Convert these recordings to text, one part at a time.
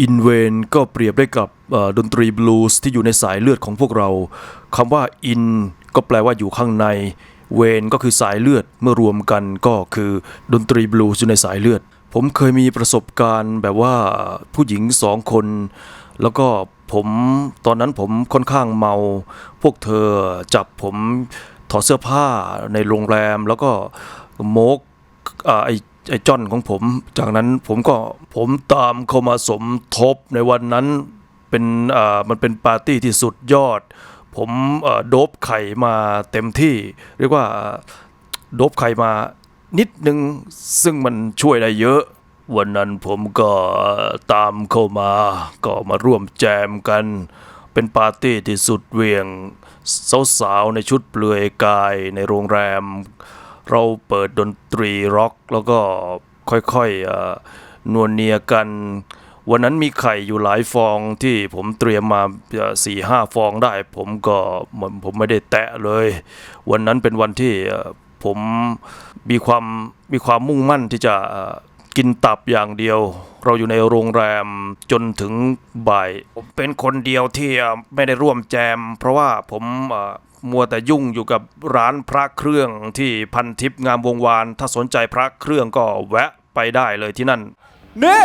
อินเวนก็เปรียบได้กับดนตรีบลูส์ที่อยู่ในสายเลือดของพวกเราคำว่าอินก็แปลว่าอยู่ข้างในเวนก็คือสายเลือดเมื่อรวมกันก็คือดนตรีบลูส์อยู่ในสายเลือด ผมเคยมีประสบการณ์แบบว่าผู้หญิงสองคน แล้วก็ผมตอนนั้นผมค่อนข้างเมา พวกเธอจับผมถอดเสื้อผ้าในโรงแรมแล้วก็โมกอ่าไอ ไอ้จอนของผม จากนั้นผมก็ผมตามเข้ามาสมทบในวันนั้นเป็นอ่ามันเป็นปาร์ตี้ที่สุดยอด ผมเอ่อโดบไข่มาเต็มที่ เรียกว่าโดบไข่มานิดนึงซึ่งมันช่วยได้เยอะ วันนั้นผมก็ตามเข้ามา ก็มาร่วมแจมกัน เป็นปาร์ตี้ที่สุดเวียงสาวๆในชุดเปลือยกายในโรงแรม เราเปิดดนตรีร็อก แล้วก็ค่อยๆนวลเนียกัน วันนั้นมีไข่อยู่หลายฟองที่ผมเตรียมมาสี่ห้าฟองได้ ผมก็ผมผมไม่ได้แตะเลย วันนั้นเป็นวันที่ผมมีความมีความมุ่งมั่นที่จะ กินตับอย่างเดียว เราอยู่ในโรงแรมจนถึงบ่ายผมเป็นคนเดียวที่ไม่ได้ร่วมแจม เพราะว่าผมมัวแต่ยุ่งอยู่กับร้านพระเครื่องที่พันทิพย์งามวงวาน ถ้าสนใจพระเครื่องก็แวะไปได้เลยที่นั่นเน่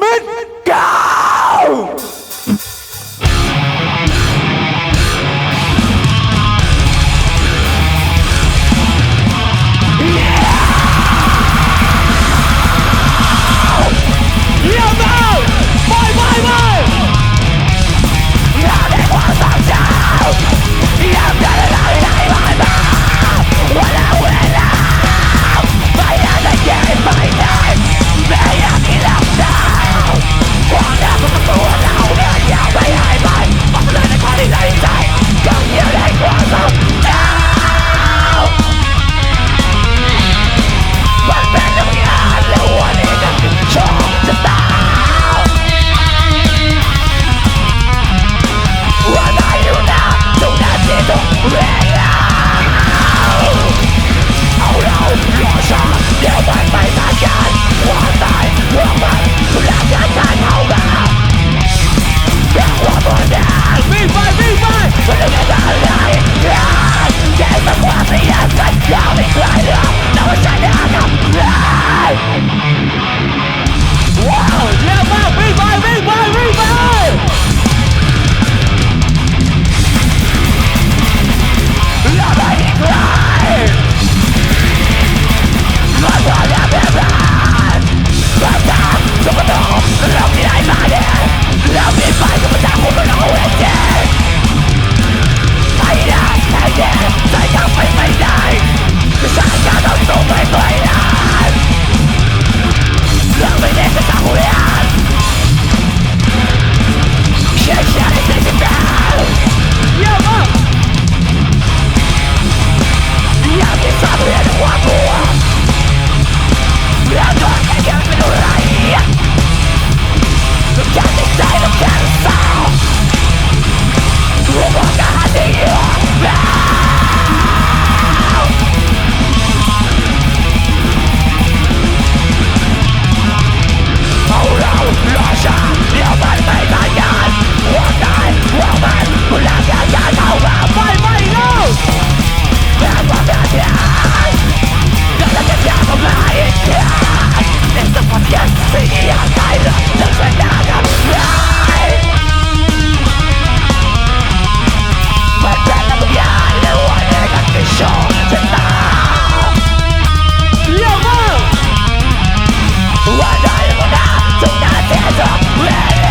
มิดเก้า Here's a.